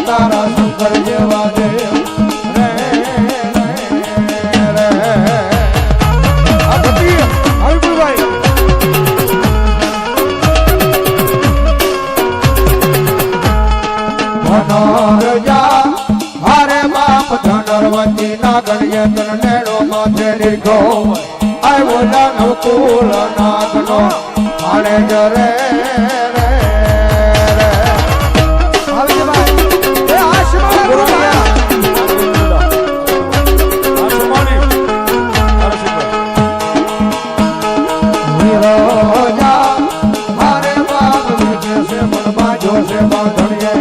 તારા શંકર જેવા દેવ ધનરવતી નાગર યંત્ર નેડો આવ્યો નાનો કુલ નાગનો આણે છે મનમાં જોશે બાંધણીએ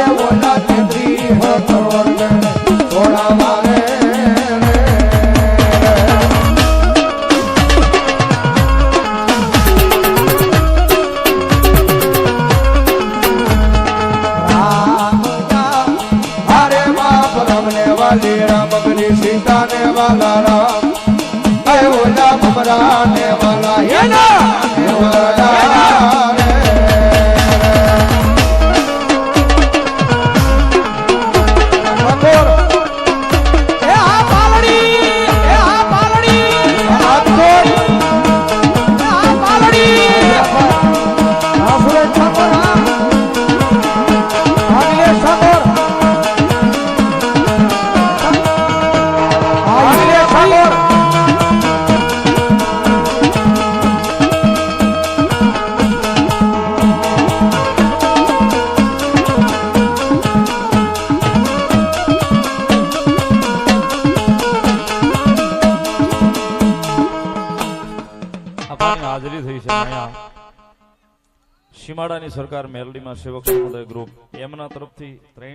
એ ઓલા તેત્રી હતો વર્ગે. થોડા મારે રે. બાપ રમને વાલી રામ. ઓલા મમરા ને વાલા આપણી હાજરી થઈ છે. અહીંયા સીમાડાની સરકાર મેલડીમાં સેવક સમુદાય ગ્રુપ એમના તરફથી ત્રણે